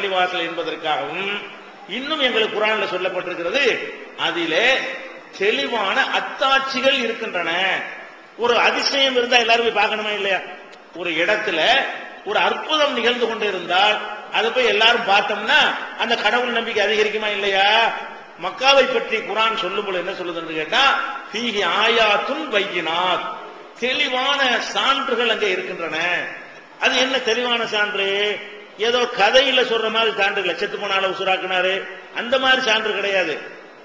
பள்ளிவாசல் என்பதற்காகவும் இன்னும் எங்களுக்கு குரான்ல சொல்லப்பட்டிருக்கிறது. அதிலே தெளிவான அத்தாட்சிகள் இருக்கின்றன. ஒரு அதிசயம் இருந்தா எல்லாரும் போய் பார்க்கணுமா இல்லையா? ஒரு இடத்துல ஒரு அற்புதம் நிகழ்ந்து கொண்டு இருந்தால் அதை போய் எல்லாரும் பார்த்தோம்னா அந்த கடவுள் நம்பிக்கை அதிகரிக்குமா இல்லையா? மக்காவை பற்றி குரான் சொல்லும் பொழுது என்ன சொல்லுதுன்னு கேட்டா ஃபீஹி ஆயாத்துன் வையினார் தெளிவான சான்றுகள் அங்கே இருக்கின்றன. அது என்ன தெளிவான சான்று? ஏதோ கதையில சொல்ற மாதிரி சான்று செத்து போன ஆளை உசுராக்குனாரு. அந்த மாதிரி சான்று கிடையாது.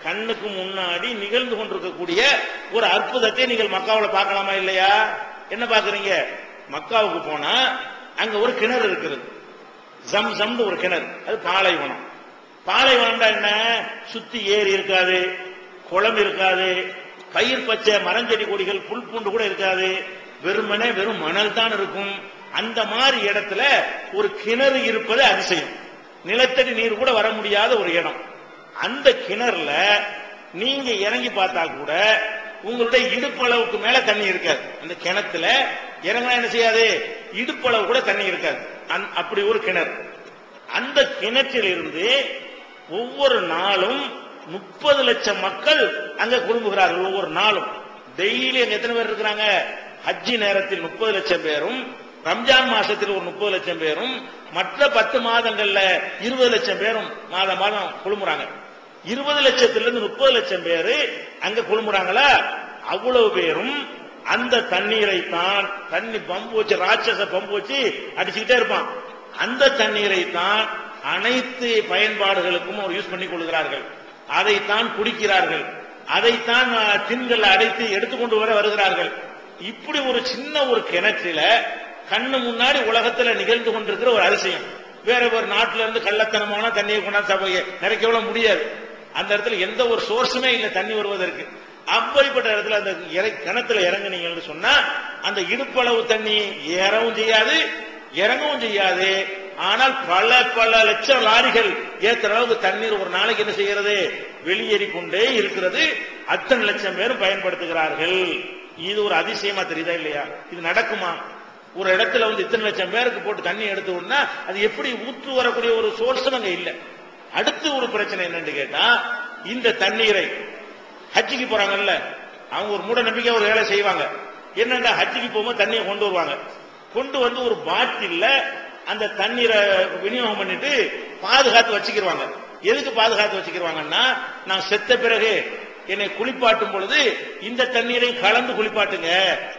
கண்ணுக்கு முன்னாடி நிகழ்ந்து கொண்டிருக்கக்கூடிய ஒரு அற்புதத்தை நீங்கள் மக்காவில் பார்க்கலாமா இல்லையா? என்ன பாக்குறீங்க மக்காவுக்கு போனா அங்க ஒரு கிணறு இருக்கிறது ஜம் ஜம்னு ஒரு கிணறு. அது பாலைவனம். பாலைவனம்டா என்ன? சுத்தி ஏரி இருக்காது குளம் இருக்காது பயிர் பச்சை மரஞ்செடி கொடிகள் புல் பூண்டு கூட இருக்காது. வெறுமனே வெறும் மணல் தான் இருக்கும். அந்த மாதிரி இடத்துல ஒரு கிணறு இருப்பது அதிசயம். நிலத்தடி நீர் கூட வர முடியாத ஒரு இடம். அந்த கிணறுல நீங்க இறங்கி பார்த்தா கூட உங்களுடைய இடுப்பளவுக்கு மேல தண்ணி இருக்காது. அந்த கிணத்துல இறங்கினா என்ன செய்யாது? இடுப்பளவு கூட தண்ணி இருக்காது. அப்படி ஒரு கிணறு. அந்த கிணற்றில் இருந்து ஒவ்வொரு நாளும் முப்பது லட்சம் மக்கள் அங்க குடும்புகிறார்கள் ஒவ்வொரு நாளும். டெய்லி அங்க எத்தனை பேர் இருக்கிறாங்க? ஹஜ்ஜி நேரத்தில் முப்பது லட்சம் பேரும் ரம்ஜான் மாசத்தில் ஒரு முப்பது லட்சம் பேரும் மற்ற பத்து மாதங்கள்ல இருபது லட்சம் பேரும் மாதம் மாதம் குழுமுறாங்க. இருபது லட்சத்திலிருந்து முப்பது லட்சம் பேரு அங்க குழுமுறாங்களா? அவ்வளவு பேரும் அந்த தண்ணீரை தான் தண்ணி பம்பு வச்சு ராட்சச பம்பு வச்சு அடிச்சுக்கிட்டே இருப்பான். அந்த தண்ணீரை தான் அனைத்து பயன்பாடுகளுக்கும் அவர் யூஸ் பண்ணி கொள்கிறார்கள். அதைத்தான் குடிக்கிறார்கள். அதைத்தான் அஹ், அடைத்து எடுத்துக்கொண்டு வர வருகிறார்கள். இப்படி ஒரு சின்ன ஒரு கிணற்றில கண்ணு முன்னாடி உலகத்துல நிகழ்ந்து கொண்டிருக்கிற ஒரு அதிசயம். வேற ஒரு நாட்டுல இருந்து கள்ளத்தனமான தண்ணியை கொண்டாந்து சபையை நிறைக்க முடியாது. அந்த இடத்துல எந்த ஒரு சோர்ஸுமே இல்லை. தண்ணி வருவதற்கு. அப்படிப்பட்ட இடத்துல அந்த இறை- கிணத்துல இறங்குனீங்கன்னு சொன்னா அந்த இடுப்பளவு தண்ணி ஏறவும் செய்யாது இறங்கவும் செய்யாது. ஆனால் பல பல லட்சம் லாரிகள் ஏற்ற அளவுக்கு தண்ணீர் ஒரு நாளைக்கு என்ன செய்கிறது வெளியேறி கொண்டே இருக்கிறது. அத்தனை லட்சம் பேரும் பயன்படுத்துகிறார்கள். இது ஒரு அதிசயமா தெரியுதா இல்லையா? இது நடக்குமா? ஒரு இடத்துல வந்து இத்தனை லட்சம் பேருக்கு போட்டு தண்ணி எடுத்து அது எப்படி ஊற்று வரக்கூடிய ஒரு சோர்ஸ் அங்க இல்ல. அடுத்து ஒரு பிரச்சனை என்னன்னு கேட்டா இந்த தண்ணீரை ஹஜ்ஜிக்கு போறாங்கல்ல அவங்க ஒரு மூட நம்பிக்கை ஒரு வேலை செய்வாங்க. என்னன்னா ஹஜ்ஜிக்கு போகும்போது தண்ணியை கொண்டு வருவாங்க. கொண்டு வந்து ஒரு பாட்டில்ல அந்த தண்ணீரை விநியோகம் பண்ணிட்டு பாதுகாத்து வச்சுக்கிருவாங்க. எதுக்கு பாதுகாத்து வச்சுக்கிருவாங்கன்னா நான் செத்த பிறகு என்னை குளிப்பாட்டும் பொழுது இந்த தண்ணீரை கலந்து குளிப்பாட்டுங்க.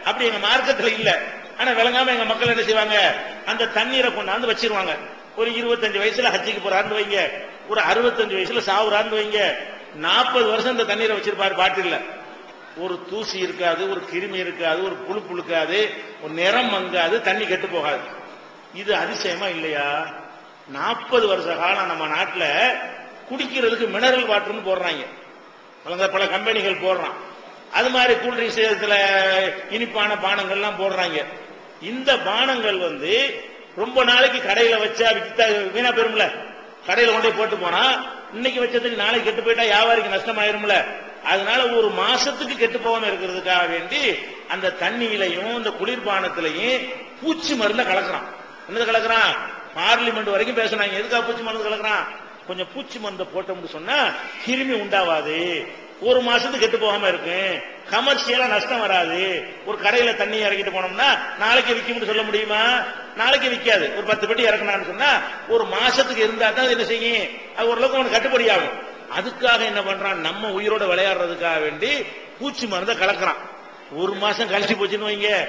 அப்படி எங்க மார்க்கத்துல இல்ல. ஆனா விளங்காம எங்க மக்கள் என்ன செய்வாங்க? அந்த தண்ணீரை கொண்டாந்து வச்சிருவாங்க. ஒரு இருபத்தஞ்சு வயசுல ஹஜ்ஜிக்கு போறான்னு வைங்க. ஒரு அறுபத்தஞ்சு வயசுல சாவுறான்னு வைங்க. நாற்பது வருஷம் இந்த தண்ணீரை வச்சிருப்பாரு பாட்டில்ல. ஒரு தூசி இருக்காது ஒரு கிருமி இருக்காது ஒரு புழு புழுக்காது ஒரு நிறம் மங்காது தண்ணி கெட்டு போகாது. இது அதிசயமா இல்லையா? நாற்பது வருஷ காலம் நம்ம நாட்டில் குடிக்கிறதுக்கு மினரல் வாட்டர்னு போடுறாங்க. பல- பல கம்பெனிகள் போடுறான். அது மாதிரி கூல்ட்ரிங்க்ஸ் இதில் இனிப்பான பானங்கள்லாம் போடுறாங்க. இந்த பானங்கள் வந்து ரொம்ப நாளைக்கு கடையில வச்சா வித்தா வீணா பெறும்ல கடையில கொண்டு போய் போட்டு போனா இன்னைக்கு வச்சதுக்கு நாளைக்கு கெட்டு போயிட்டா வியாபாரிக்கு நஷ்டமாயிரும்ல? அதனால ஒரு மாசத்துக்கு கெட்டு போகாம இருக்கிறதுக்காக வேண்டி அந்த தண்ணியிலையும் இந்த குளிர்பானத்திலையும் பூச்சி மருந்த கலக்குறான். என்னது கலக்குறான்? பார்லிமெண்ட் வரைக்கும் பேசுனாங்க எதுக்காக பூச்சி மருந்து கலக்குறான்? கொஞ்சம் பூச்சி மருந்தை போட்டோம்னு சொன்னா கிருமி உண்டாவாது. ஒரு மாசத்துக்கு கெட்டு போகாம இருக்கும் கமர்ஷியலா நஷ்டம் வராது. ஒரு கடையில தண்ணி இறக்கிட்டு போனோம்னா நாளைக்கு விற்கும்னு சொல்ல முடியுமா? நாளைக்கு விற்காது ஒரு பத்து பெட்டி இறக்கணும்னு சொன்னா ஒரு மாசத்துக்கு இருந்தா தான் என்ன செய்யும்? அது ஓரளவுக்கு அவனுக்கு கட்டுப்படி ஆகும். அதுக்காக என்ன பண்றான்? நம்ம உயிரோட விளையாடுறதுக்காக வேண்டி பூச்சி மருந்தை கலக்குறான். ஒரு மாசம் கழிச்சு போச்சுன்னு வைங்க.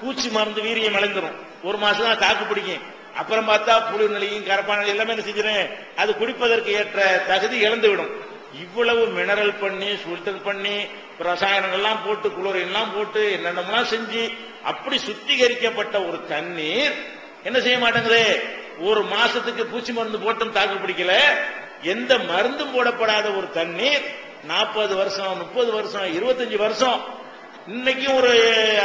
பூச்சி மருந்து வீரியம் இழந்துரும் ஒரு மாசம் தான் தாக்கு பிடிக்கும். அப்புறம் பார்த்தா புழு நிலையும் கரப்பான நிலையும் எல்லாமே என்ன செஞ்சிடும் அது குடிப்பதற்கு ஏற்ற தகுதி இழந்து விடும் இவ்வளவு மினரல் பண்ணி ஃபில்டர் பண்ணி ரசாயனங்கள்லாம் போட்டு குளோரின் எல்லாம் போட்டு என்னென்னலாம் செஞ்சு அப்படி சுத்திகரிக்கப்பட்ட ஒரு தண்ணீர் என்ன செய்ய மாட்டேங்குது? ஒரு மாசத்துக்கு பூச்சி மருந்து போட்டும் தாக்கு பிடிக்கல. எந்த மருந்தும் போடப்படாத ஒரு தண்ணீர் நாற்பது வருஷம் முப்பது வருஷம் இருபத்தஞ்சு வருஷம். இன்னைக்கும் ஒரு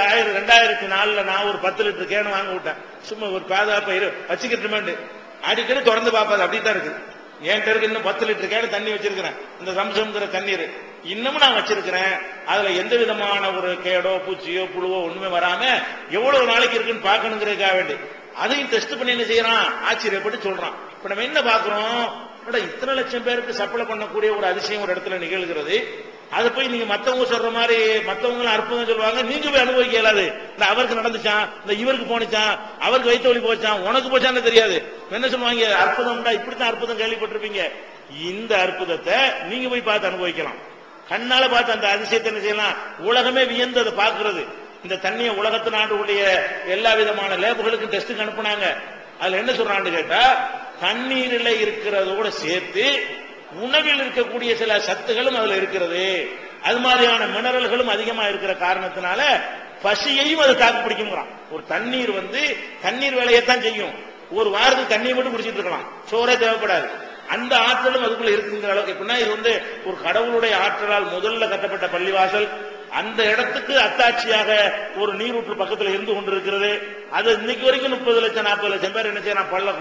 ஆயிரம் ரெண்டாயிரத்தி நாலுல நான் ஒரு பத்து லிட்டர் கேன் வாங்க விட்டேன். சும்மா ஒரு பாதுகாப்பை இரு வச்சுக்கிட்டு அடிக்கடி திறந்து பார்ப்பாது அப்படித்தான் இருக்குது. என்கிட்ட இருக்கு இன்னும் பத்து லிட்டர் கேன் தண்ணி வச்சிருக்கிறேன். இந்த சம்சம்ங்கிற தண்ணீர். இன்னமும் நான் வச்சிருக்கிறேன். அதுல எந்த விதமான ஒரு கேடோ பூச்சியோ புழுவோ ஒண்ணுமே வராம எவ்வளவு நாளைக்கு இருக்குன்னு பாக்கணுங்கிறதுக்காக வேண்டி. அதையும் டெஸ்ட் பண்ணி என்ன செய்யறான்? ஆச்சரியப்பட்டு சொல்றான். இப்ப நம்ம என்ன பாக்குறோம் இத்தனை லட்சம் பேருக்கு சப்ளை பண்ணக்கூடிய ஒரு அதிசயம் ஒரு இடத்துல நிகழ்கிறது. அதை போய் நீங்க மத்தவங்க சொல்ற மாதிரி மத்தவங்களும் அற்புதம் சொல்லுவாங்க. நீங்க போய் அனுபவிக்க இயலாது. இந்த அவருக்கு நடந்துச்சான் இந்த இவருக்கு போனிச்சான் அவருக்கு வயிற்று வலி போச்சான் உனக்கு போச்சான்னு தெரியாது. என்ன சொல்லுவாங்க? அற்புதம்டா இப்படித்தான் அற்புதம் கேள்விப்பட்டிருப்பீங்க. இந்த அற்புதத்தை நீங்க போய் பார்த்து அனுபவிக்கலாம். கண்ணால பார்த்து அந்த அதிசயத்தை என்ன செய்யலாம்? உலகமே வியந்து அதை பாக்குறது இந்த தண்ணியை உலகத்து நாட்டுடைய எல்லா விதமான லேபுகளுக்கும் டெஸ்ட்டுக்கு அனுப்புனாங்க. அதுல என்ன சொல்றான்னு கேட்டா தண்ணீரில் இருக்கிறதோட சேர்த்து உணவில் இருக்கக்கூடிய சில சத்துகளும் அதுல இருக்கிறது. அது மாதிரியான மினரல்களும் அதிகமா இருக்கிற காரணத்தினால பசியையும் அது தாக்கு பிடிக்குங்கிறான் ஒரு தண்ணீர் வந்து தண்ணீர் வேலையைத்தான் செய்யும். ஒரு வாரத்துக்கு தண்ணியை மட்டும் குடிச்சிட்டு இருக்கலாம். சோறே தேவைப்படாது. அந்த ஆற்றலும் அதுக்குள்ள இருக்குங்கிற அளவுக்கு. எப்படின்னா இது வந்து ஒரு கடவுளுடைய ஆற்றலால் முதல்ல கட்டப்பட்ட பள்ளிவாசல். அந்த இடத்துக்கு அத்தாட்சியாக ஒரு நீரூற்று பக்கத்தில் இருந்து கொண்டிருக்கிறது. அது இன்னைக்கு வரைக்கும் முப்பது லட்சம் நாற்பது லட்சம் பேர் என்ன செய்யலாம் பல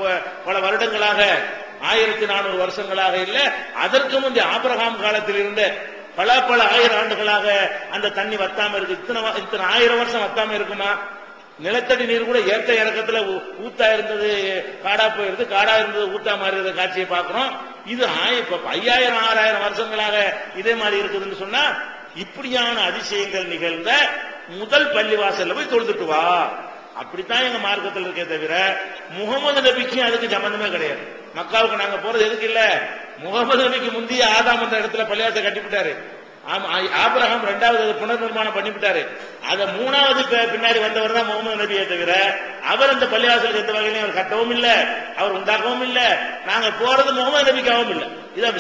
பல வருடங்களாக ஆயிரத்தி நானூறு வருஷங்களாக இல்ல. அதற்கு முந்தைய ஆபிரகாம் காலத்தில் இருந்த பல பல ஆயிரம் ஆண்டுகளாக அந்த தண்ணி வத்தாம இருக்கு. இத்தனை வ- இத்தனை ஆயிரம் வருஷம் வத்தாம இருக்குமா? நிலத்தடி நீர் கூட ஏற்ற இறக்கத்துல ஊத்தா இருந்தது காடா போயிருது காடா இருந்தது ஊத்தா மாறியத காட்சியை பார்க்கிறோம். இது இப்ப ஐயாயிரம் ஆறாயிரம் வருஷங்களாக இதே மாதிரி இருக்குதுன்னு சொன்னா இப்படியான அதிசயங்கள் நிகழ்ந்த முதல் பள்ளிவாசல்ல போய் தொழுதுட்டு வா. அப்படித்தான் எங்க மார்க்கத்தில் இருக்கே தவிர முகமது நபிக்கும் அதுக்கு சம்பந்தமே கிடையாது. மக்காவுக்கு நாங்க போறது எதுக்கு இல்ல? முகமது நபிக்கு முந்தைய ஆதாம் என்ற இடத்துல பள்ளிவாசல் கட்டிவிட்டாரு. ஆபிரகாம் ரெண்டாவது அது புனர் நிர்மாணம் பண்ணிவிட்டாரு. அத மூணாவது பின்னாடி வந்தவர் தான் முகமது நபியை தவிர அவர் அந்த பள்ளிவாசல் எந்த வகையிலையும் அவர் கட்டவும் இல்ல அவர் உண்டாக்கவும் இல்ல. நாங்க போறது முகமது நபிக்காகவும் இல்லை. இதான்